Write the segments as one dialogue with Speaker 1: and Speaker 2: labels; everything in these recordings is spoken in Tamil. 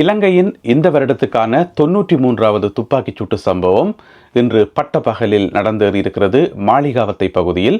Speaker 1: இலங்கையின் இந்த வருடத்துக்கான தொன்னூற்றி மூன்றாவது துப்பாக்கிச் சூட்டு சம்பவம் இன்று பட்டப்பகலில் நடந்தேறியிருக்கிறது மாளிகாவத்தை பகுதியில்.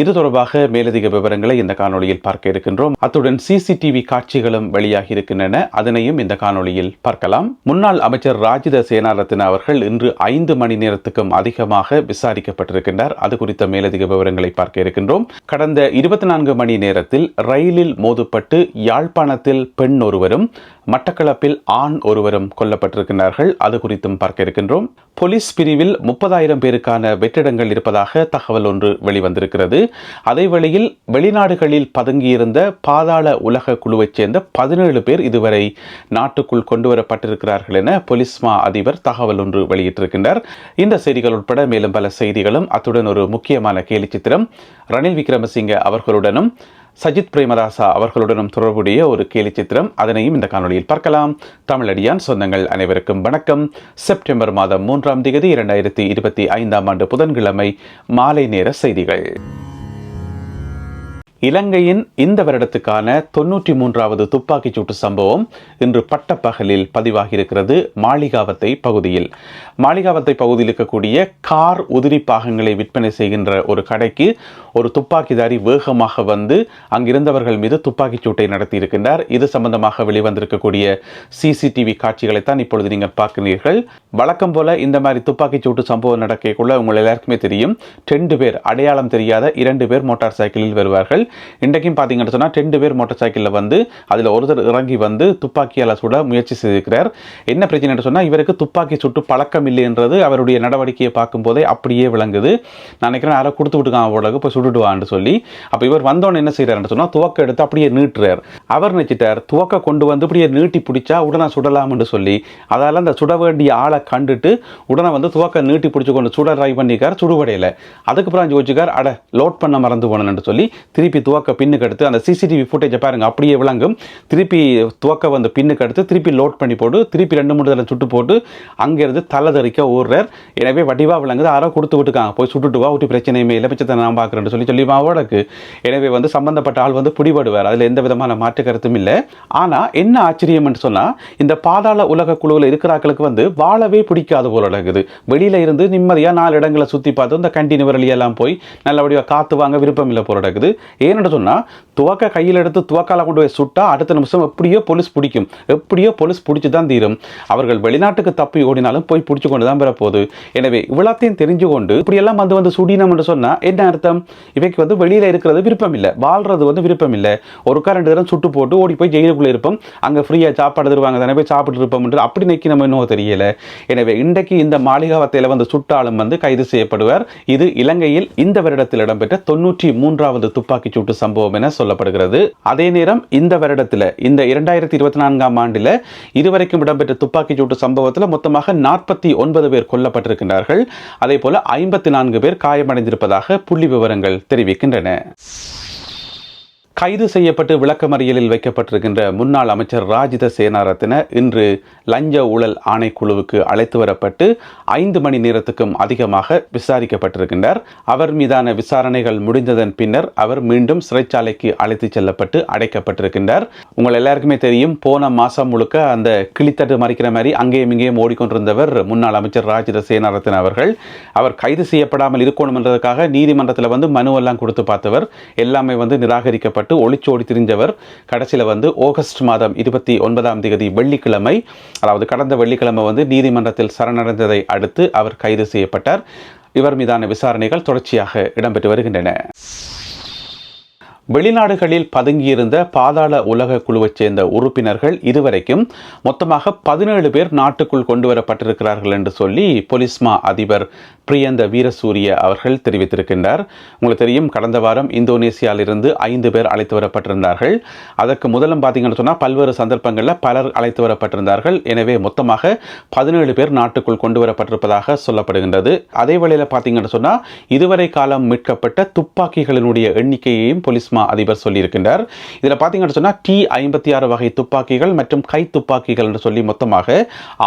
Speaker 1: இது தொடர்பாக மேலதிக விவரங்களை இந்த காணொளியில் பார்க்க இருக்கின்றோம். அத்துடன் சிசிடிவி காட்சிகளும் வெளியாகி இருக்கின்றன அதனையும் இந்த காணொளியில் பார்க்கலாம். முன்னாள் அமைச்சர் ராஜித சேனாரத்ன அவர்கள் இன்று ஐந்து மணி நேரத்துக்கும் அதிகமாக விசாரிக்கப்பட்டிருக்கின்றார். அது குறித்த மேலதிக விவரங்களை பார்க்க இருக்கின்றோம். கடந்த இருபத்தி நான்கு மணி நேரத்தில் ரயிலில் மோதுப்பட்டு யாழ்ப்பாணத்தில் பெண் ஒருவரும் மட்டக்களப்பில் ஆண் ஒருவரும் கொல்லப்பட்டிருக்கிறார்கள் அது குறித்தும் பார்க்க இருக்கின்றோம். போலீஸ் பிரிவில் முப்பதாயிரம் பேருக்கான வெற்றிடங்கள் இருப்பதாக தகவல் ஒன்று வெளிவந்திருக்கிறது. அதே வேளையில் வெளிநாடுகளில் பதுங்கியிருந்த பாதாள உலக குழுவைச் சேர்ந்த பதினேழு பேர் இதுவரை நாட்டுக்குள் கொண்டு வரப்பட்டிருக்கிறார்கள் என போலீஸ் மா அதிபர் தகவல் ஒன்று வெளியிட்டிருக்கின்றார். இந்த செய்திகள் உட்பட மேலும் பல செய்திகளும் அத்துடன் ஒரு முக்கியமான கேலி சித்திரம் ரணில் விக்ரமசிங்க அவர்களுடனும் சஜித் பிரேமதாசா அவர்களுடனும் தொடர்புடைய ஒரு கேலி சித்திரம். அதனையும் இந்த காணொளியில் பார்க்கலாம். தமிழடியான் சொந்தங்கள் அனைவருக்கும் வணக்கம். செப்டம்பர் மாதம் மூன்றாம் தேதி இரண்டாயிரத்தி இருபத்தி ஐந்தாம் ஆண்டு புதன்கிழமை மாலை நேர செய்திகள். இலங்கையின் இந்த வருடத்துக்கான தொன்னூற்றி மூன்றாவது துப்பாக்கிச் சூட்டு சம்பவம் இன்று பட்டப்பகலில் பதிவாகியிருக்கிறது மாளிகாவத்தை பகுதியில். மாளிகாவத்தை பகுதியில் இருக்கக்கூடிய கார் உதிரி பாகங்களை விற்பனை செய்கின்ற ஒரு கடைக்கு ஒரு துப்பாக்கிதாரி வேகமாக வந்து அங்கிருந்தவர்கள் மீது துப்பாக்கிச் சூட்டை நடத்தியிருக்கின்றார். இது சம்பந்தமாக வெளிவந்திருக்கக்கூடிய சிசிடிவி காட்சிகளைத்தான் இப்பொழுது நீங்கள் பார்க்கிறீர்கள். வழக்கம் போல இந்த மாதிரி துப்பாக்கிச் சூட்டு சம்பவம் நடக்கக்குள்ள உங்கள் எல்லாருக்குமே தெரியும். ரெண்டு பேர் அடையாளம் தெரியாத இரண்டு பேர் மோட்டார் சைக்கிளில் வருவார்கள். இன்றைக்கும் பார்த்தீங்கன்னு சொன்னால் ரெண்டு பேர் மோட்டார் சைக்கிளில் வந்து அதில் ஒருத்தர் இறங்கி வந்து துப்பாக்கியால் சுட முயற்சி செய்திருக்கிறார். என்ன பிரச்சனை சொன்னால் இவருக்கு துப்பாக்கி சுட்டு பழக்கம் இல்லைன்றது அவருடைய நடவடிக்கையை பார்க்கும்போதே அப்படியே விளங்குது. நான் நினைக்கிறேன் யாரோ கொடுத்து விட்டுக்கான் அவ்வளவு போய் சுட்டுடுவான்னு சொல்லி. அப்போ இவர் வந்தோன்னு என்ன செய்கிறாருன்னு சொன்னால் துவக்க எடுத்து அப்படியே நீட்டுறார். அவர் நினைச்சிட்டார் துவக்க கொண்டு வந்து அப்படியே நீட்டி பிடிச்சா உடனே சுடலாம்னு சொல்லி அதால் அந்த சுட வேண்டிய ஆளை கண்டுட்டு உடனே வந்து துவக்க நீட்டி பிடிச்சி கொண்டு சுட ட்ரை பண்ணிக்கார் சுடுவடையில். அதுக்கப்புறம் யோசிச்சுக்கார் அட லோட் பண்ண மறந்து போனேன்னு சொல்லி திருப்பி துவக்க பின்னுக்கு எடுத்து அந்த சிசிடிவி ஃபுட்டேஜை பாருங்க அப்படியே விளங்கும். திருப்பி துவக்க வந்த பின்னுக்கு எடுத்து திருப்பி லோட் பண்ணி போட்டு திருப்பி ரெண்டு மூணு தடவை சுட்டு போட்டு அங்கேருந்து தலை தெறிக்க ஓடுறார். எனவே வடிவாக விளங்குது யாரோ கொடுத்து விட்டுக்காங்க போய் சுட்டுட்டு வா ஒரு பிரச்சனையுமே இல்லை நான் பார்க்குறேன்னு சொல்லி சொல்லி மாவோடக்கு எனவே வந்து சம்பந்தப்பட்ட ஆள் வந்து பிடிபடுவார். அதில் எந்த விதமான மாற்று கருத்தும் இல்லை. ஆனால் என்ன ஆச்சரியம்னு சொன்னால் இந்த பாதாள உலக குழுவில் இருக்கிறாக்களுக்கு வந்து வாழவே பிடிக்காத போல நடக்குது வெளியில இருந்து நிம்மதியாக நாலு இடங்களை சுற்றி பார்த்து இந்த கண்டினியூ வழியெல்லாம் போய் நல்லபடியாக காற்று வாங்க விருப்பம் இல்லை போல நடக்குது ஏன்னு சொன்னால் துவக்க கையில் எடுத்து துவக்கால கொண்டு போய் சுட்டா அடுத்த நிமிஷம் எப்படியோ போலீஸ் பிடிக்கும். எப்படியோ போலீஸ் பிடிச்சி தான் தீரும். அவர்கள் வெளிநாட்டுக்கு தப்பி ஓடினாலும் போய் பிடிச்சி கொண்டு தான் பெறப்போகுது எனவே இவ்வளோத்தையும் தெரிஞ்சு கொண்டு இப்படியெல்லாம் வந்து வந்து சுடினம் என்று சொன்னால் என்ன அர்த்தம்? இவைக்கு வந்து வெளியில் இருக்கிறது விருப்பம் இல்லை வாழ்றது வந்து விருப்பம் இல்லை ஒருக்கா ரெண்டு தரம் சுட்டு போட்டு ஓடி போய் ஜெயிலுக்குள்ளே இருப்போம். அங்கே ஃப்ரீயாக சாப்பாடு தருவாங்க தானே போய் சாப்பிட்டு இருப்போம் என்று அப்படி நிற்கி நம்ம இன்னும் தெரியல. எனவே இன்றைக்கு இந்த மாளிகாவத்தையில் வந்து சுட்டாலும் வந்து கைது செய்யப்படுவார். இது இலங்கையில் இந்த வருடத்தில் இடம்பெற்ற தொன்னூற்றி மூன்றாவது துப்பாக்கி சூட்டு சம்பவம் என சொல்லப்படுகிறது. அதே நேரம் இந்த வருடத்தில் இந்த இரண்டாயிரத்தி இருபத்தி நான்காம் ஆண்டில் இதுவரைக்கும் இடம்பெற்ற துப்பாக்கிச் சூட்டு சம்பவத்தில் மொத்தமாக நாற்பத்தி ஒன்பது பேர் கொல்லப்பட்டிருக்கின்றார்கள். அதே போல ஐம்பத்தி நான்கு பேர் காயமடைந்திருப்பதாக புள்ளி விவரங்கள் தெரிவிக்கின்றன. கைது செய்யப்பட்டு விளக்கமறியலில் வைக்கப்பட்டிருக்கின்ற முன்னாள் அமைச்சர் ராஜித சேனாரத்தின இன்று லஞ்ச ஊழல் ஆணைக்குழுவுக்கு அழைத்து வரப்பட்டு ஐந்து மணி நேரத்துக்கும் அதிகமாக விசாரிக்கப்பட்டிருக்கின்றார். அவர் மீதான விசாரணைகள் முடிந்ததன் பின்னர் அவர் மீண்டும் சிறைச்சாலைக்கு அழைத்துச் செல்லப்பட்டு அடைக்கப்பட்டிருக்கின்றார். உங்கள் எல்லாருக்குமே தெரியும் போன மாதம் முழுக்க அந்த கிளித்தட்டு மறிக்கிற மாதிரி அங்கேயும் இங்கேயும் ஓடிக்கொண்டிருந்தவர் முன்னாள் அமைச்சர் ராஜித சேனாரத்தின அவர்கள். அவர் கைது செய்யப்படாமல் இருக்கணும் என்றதுக்காக நீதிமன்றத்தில் வந்து மனுவெல்லாம் கொடுத்து பார்த்தவர். எல்லாமே வந்து நிராகரிக்கப்பட்டு பட்டு ஒளிச்சோடி திரிஞ்சவர். கடைசியில் வந்து ஆகஸ்ட் மாதம் இருபத்தி ஒன்பதாம் தேதி வெள்ளிக்கிழமை அதாவது கடந்த வெள்ளிக்கிழமை வந்து நீதிமன்றத்தில் சரணடைந்ததை அடுத்து அவர் கைது செய்யப்பட்டார். இவர் மீதான விசாரணைகள் தொடர்ச்சியாக இடம்பெற்று வருகின்றன. வெளிநாடுகளில் பதுங்கியிருந்த பாதாள உலக குழுவைச் சேர்ந்த உறுப்பினர்கள் இதுவரைக்கும் மொத்தமாக பதினேழு பேர் நாட்டுக்குள் கொண்டு வரப்பட்டிருக்கிறார்கள் என்று சொல்லி பொலிஸ்மா அதிபர் பிரியந்த வீரசூரிய அவர்கள் தெரிவித்திருக்கின்றார். உங்களுக்கு தெரியும் கடந்த வாரம் இந்தோனேசியாவிலிருந்து ஐந்து பேர் அழைத்து வரப்பட்டிருந்தார்கள். அதற்கு முதலும் பார்த்தீங்கன்னு சொன்னால் பல்வேறு சந்தர்ப்பங்களில் பலர் அழைத்து வரப்பட்டிருந்தார்கள். எனவே மொத்தமாக பதினேழு பேர் நாட்டுக்குள் கொண்டு வரப்பட்டிருப்பதாக சொல்லப்படுகின்றது. அதே வேளையில் பார்த்தீங்கன்னு சொன்னால் இதுவரை காலம் மீட்கப்பட்ட துப்பாக்கிகளினுடைய எண்ணிக்கையையும் பொலிஸ்மா சுஷ்மா அதிபர் சொல்லியிருக்கின்றார். இதில் பார்த்தீங்கன்னு சொன்னால் டி ஐம்பத்தி ஆறு வகை துப்பாக்கிகள் மற்றும் கை துப்பாக்கிகள் என்று சொல்லி மொத்தமாக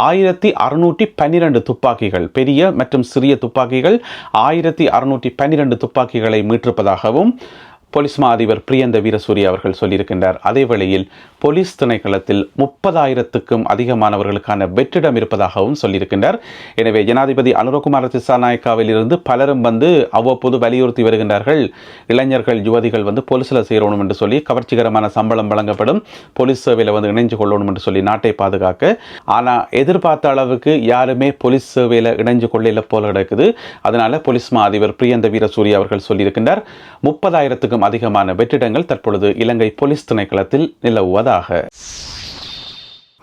Speaker 1: ஆயிரத்தி அறுநூற்றி பன்னிரண்டு துப்பாக்கிகள் பெரிய மற்றும் சிறிய துப்பாக்கிகள் ஆயிரத்தி அறுநூற்றி பன்னிரண்டு துப்பாக்கிகளை மீட்டிருப்பதாகவும் போலீஸ் மா அதிபர் பிரியந்த வீரசூரி அவர்கள் சொல்லியிருக்கின்றார் அதே வேளையில் போலீஸ் திணைக்களத்தில் முப்பதாயிரத்துக்கும் அதிகமானவர்களுக்கான வெற்றிடம் இருப்பதாகவும் சொல்லியிருக்கின்றார். எனவே ஜனாதிபதி அனுரகுமார திசாநாயக்காவில் இருந்து பலரும் வந்து அவ்வப்போது வலியுறுத்தி வருகின்றார்கள். இளைஞர்கள் யுவதிகள் வந்து போலீஸில் சேரணும் என்று சொல்லி கவர்ச்சிகரமான சம்பளம் வழங்கப்படும். போலீஸ் சேவையில் வந்து இணைஞ்சு கொள்ளணும் என்று சொல்லி நாட்டை பாதுகாக்க. ஆனால் எதிர்பார்த்த அளவுக்கு யாருமே போலீஸ் சேவையில் இணைஞ்சு கொள்ளையில் போல கிடக்குது. அதனால போலீஸ் மா அதிபர் பிரியந்த வீரசூரி அவர்கள் சொல்லியிருக்கின்றார் முப்பதாயிரத்துக்கும் அதிகமான வெற்றிடங்கள் தற்பொழுது இலங்கை போலீஸ் திணைக்களத்தில் நிலவுவதாக.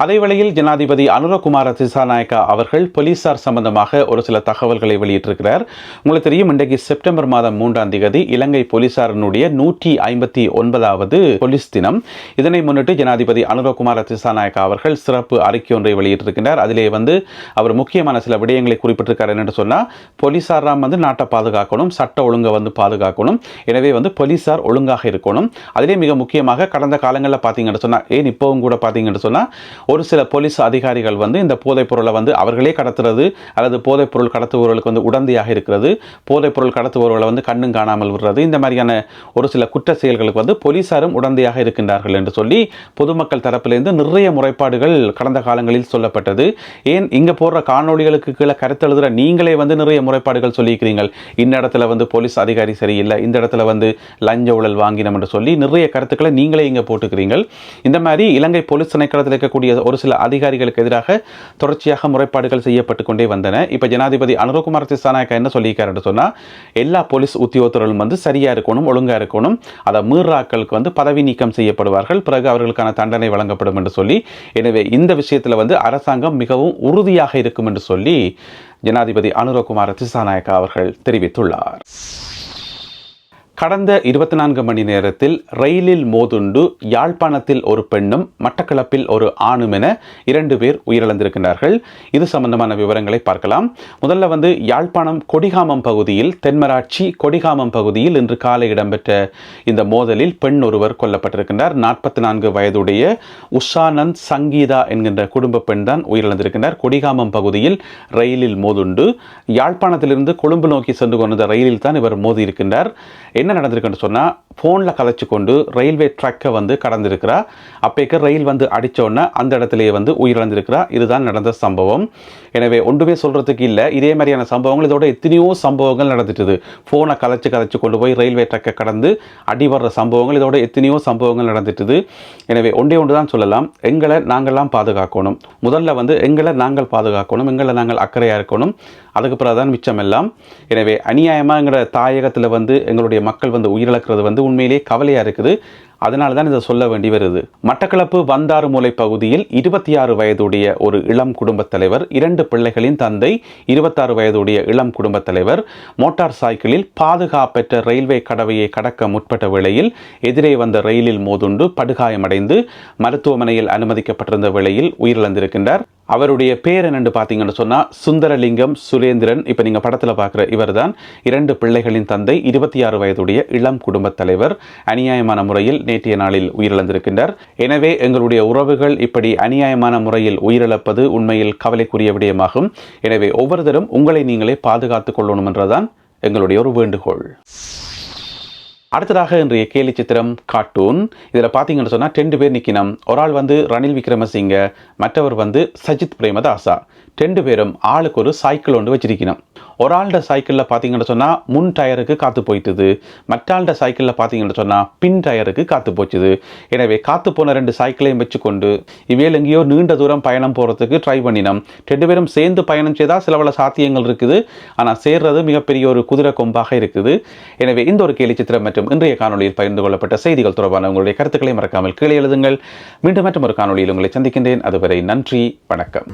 Speaker 1: அதேவேளையில் ஜனாதிபதி அனுரகுமார திசாநாயக்கா அவர்கள் போலீசார் சம்பந்தமாக ஒரு சில தகவல்களை வெளியிட்டிருக்கிறார். உங்களுக்கு தெரியும் இன்றைக்கு செப்டம்பர் மாதம் மூன்றாம் தேதி இலங்கை போலீசாரினுடைய நூற்றி ஐம்பத்தி ஒன்பதாவது போலீஸ் தினம். இதனை முன்னிட்டு ஜனாதிபதி அனுரகுமார திசாநாயக்கா அவர்கள் சிறப்பு அறிக்கை ஒன்றை வெளியிட்டிருக்கிறார் அதிலே வந்து அவர் முக்கியமான சில விடயங்களை குறிப்பிட்டிருக்கார் என்னென்னு சொன்னால் போலீசாராம் வந்து நாட்டை பாதுகாக்கணும் சட்ட ஒழுங்கை வந்து பாதுகாக்கணும். எனவே வந்து போலீசார் ஒழுங்காக இருக்கணும். அதிலே மிக முக்கியமாக கடந்த காலங்களில் பார்த்தீங்கன்னு சொன்னால் ஏன் இப்போவும் கூட பார்த்தீங்கன்னு சொன்னால் ஒரு சில போலீஸ் அதிகாரிகள் வந்து இந்த போதைப் பொருளை வந்து அவர்களே கடத்துறது அல்லது போதைப் பொருள் கடத்துபவர்களுக்கு வந்து உடந்தையாக இருக்கிறது. போதைப் பொருள் கடத்துபவர்களை வந்து கண்ணும் காணாமல் விடுறது. இந்த மாதிரியான ஒரு சில குற்ற செயல்களுக்கு வந்து போலீசாரும் உடந்தையாக இருக்கின்றார்கள் என்று சொல்லி பொதுமக்கள் தரப்பிலிருந்து நிறைய முறைப்பாடுகள் கடந்த காலங்களில் சொல்லப்பட்டது. ஏன் இங்கே போடுற காணொளிகளுக்கு கீழே கருத்தெழுதுகிற நீங்களே வந்து நிறைய முறைப்பாடுகள் சொல்லியிருக்கிறீர்கள். இந்த இடத்துல வந்து போலீஸ் அதிகாரி சரியில்லை. இந்த இடத்துல வந்து லஞ்ச ஊழல் வாங்கினோம் என்று சொல்லி நிறைய கருத்துக்களை நீங்களே இங்கே போட்டுக்கிறீங்கள் இந்த மாதிரி இலங்கை போலீஸ் திணைக்களத்தில் இருக்கக்கூடிய ஒரு சில அதிகாரிகளுக்கு எதிராக தொடர்ச்சியாக முறைப்பாடுகள் செய்யப்பட்டு கொண்டே வந்தன. இப்போ ஜனாதிபதி அனுரகுமார் திசாநாயக்கா என்ன சொல்லியிருக்காருன்னு சொன்னால் எல்லா போலீஸ் உத்தியோகத்தர்களும் வந்து சரியாக இருக்கணும் ஒழுங்காக இருக்கணும் அதை மீறாக்களுக்கு வந்து பதவி நீக்கம் செய்யப்படுவார்கள் பிறகு அவர்களுக்கான தண்டனை வழங்கப்படும் என்று சொல்லி எனவே இந்த விஷயத்தில் வந்து அரசாங்கம் மிகவும் உறுதியாக இருக்கும் என்று சொல்லி ஜனாதிபதி அனுரகுமார் திசாநாயக்கா அவர்கள் தெரிவித்துள்ளார். கடந்த இருபத்தி நான்கு மணி நேரத்தில் ரயிலில் மோதுண்டு யாழ்ப்பாணத்தில் ஒரு பெண்ணும் மட்டக்களப்பில் ஒரு ஆணும் என இரண்டு பேர் உயிரிழந்திருக்கிறார்கள் இது சம்பந்தமான விவரங்களை பார்க்கலாம். முதல்ல வந்து யாழ்ப்பாணம் கொடிகாமம் பகுதியில் தென்மராட்சி கொடிகாமம் பகுதியில் இன்று காலை இடம்பெற்ற இந்த மோதலில் பெண் ஒருவர் கொல்லப்பட்டிருக்கின்றார். நாற்பத்தி நான்கு வயதுடைய உஷானந்த் சங்கீதா என்கின்ற குடும்ப பெண் தான் உயிரிழந்திருக்கின்றார். கொடிகாமம் பகுதியில் ரயிலில் மோதுண்டு யாழ்ப்பாணத்திலிருந்து கொழும்பு நோக்கி சென்று கொண்ட ரயிலில் தான் இவர் மோதி இருக்கின்றார் என்ன நடந்திருக்குன்னு சொன்னால் ஃபோனில் கலைச்சி கொண்டு ரயில்வே ட்ராக்கை வந்து கடந்திருக்கிறா. அப்பேக்க ரயில் வந்து அடித்தோடனே அந்த இடத்துலையே வந்து உயிரிழந்திருக்கிறா. இதுதான் நடந்த சம்பவம். எனவே ஒன்றுமே சொல்கிறதுக்கு இல்லை. இதே மாதிரியான சம்பவங்கள் இதோட எத்தனையோ சம்பவங்கள் நடந்துட்டுது. ஃபோனை கலைச்சி கலைச்சி கொண்டு போய் ரயில்வே ட்ராக்கை கடந்து அடிவர்ற சம்பவங்கள் இதோட எத்தனையோ சம்பவங்கள் நடந்துட்டுது. எனவே ஒன்றே ஒன்று தான் சொல்லலாம். எங்களை நாங்கள்லாம் பாதுகாக்கணும். முதல்ல வந்து எங்களை நாங்கள் பாதுகாக்கணும். எங்களை நாங்கள் அக்கறையாக இருக்கணும். அதுக்கு பிறகு தான் மிச்சம் எல்லாம் எனவே எங்களோட தாயகத்தில் வந்து எங்களுடைய மக்கள் வந்து உயிரிழக்கிறது வந்து உண்மையிலேயே கவலையாக இருக்குது. அதனால தான் இதை சொல்ல வேண்டி வருது. மட்டக்களப்பு வந்தாறுமூலை பகுதியில் இருபத்தி ஆறு வயதுடைய ஒரு இளம் குடும்பத் தலைவர் இரண்டு பிள்ளைகளின் தந்தை இருபத்தாறு வயதுடைய இளம் குடும்பத் தலைவர் மோட்டார் சைக்கிளில் பாதுகாப்பற்ற ரயில்வே கடவையை கடக்க முற்பட்ட வேளையில் எதிரே வந்த ரயிலில் மோதுண்டு படுகாயமடைந்து மருத்துவமனையில் அனுமதிக்கப்பட்டிருந்த வேளையில் உயிரிழந்திருக்கின்றார். அவருடைய பேர் என்னென்று பார்த்தீங்கன்னு சொன்னால் சுந்தரலிங்கம் சுரேந்திரன். இப்போ நீங்கள் படத்தில் பார்க்குற இவர் தான் இரண்டு பிள்ளைகளின் தந்தை இருபத்தி ஆறு வயதுடைய இளம் குடும்பத் தலைவர். அநியாயமான முறையில் நேற்றைய நாளில் உயிரிழந்திருக்கின்றார். எனவே எங்களுடைய உறவுகள் இப்படி அநியாயமான முறையில் உயிரிழப்பது உண்மையில் கவலைக்குரிய விடயமாகும். எனவே ஒவ்வொருத்தரும் உங்களை நீங்களே பாதுகாத்துக் கொள்ளணும் என்றுதான் எங்களுடைய ஒரு வேண்டுகோள். அடுத்ததாக இன்றைய கேலி சித்திரம் கார்ட்டூன். இதில் பார்த்தீங்கன்னு சொன்னால் ரெண்டு பேர் நிற்கினோம் ஒரு ஆள் வந்து ரணில் விக்ரமசிங்க மற்றவர் வந்து சஜித் பிரேமதாசா. ரெண்டு பேரும் ஆளுக்கு ஒரு சைக்கிள் ஒன்று வச்சிருக்கணும். ஒரு ஆள்கிட்ட சைக்கிளில் பார்த்தீங்கன்னு சொன்னால் முன் டயருக்கு காற்று போயிட்டுது. மற்ற ஆள்கிட்ட சைக்கிளில் பார்த்தீங்கன்னு சொன்னால் பின் டயருக்கு காற்று போச்சுது. எனவே காற்று போன ரெண்டு சைக்கிளையும் வச்சுக்கொண்டு இவையில் எங்கேயோ நீண்ட தூரம் பயணம் போகிறதுக்கு ட்ரை பண்ணினோம். ரெண்டு பேரும் சேர்ந்து பயணம் செய்தால் சில பல சாத்தியங்கள் இருக்குது. ஆனால் சேர்றது மிகப்பெரிய ஒரு குதிரை கொம்பாக இருக்குது. எனவே இந்த ஒரு கேலி சித்திரம் மற்றும் இன்றைய காணொலியில் பகிர்ந்து கொள்ளப்பட்ட செய்திகள் தொடர்பான உங்களுடைய கருத்துக்களை மறக்காமல் கீழே எழுதுங்கள். மீண்டும் மற்றும் ஒரு காணொலியில் உங்களை சந்திக்கின்றேன். அதுவரை நன்றி வணக்கம்.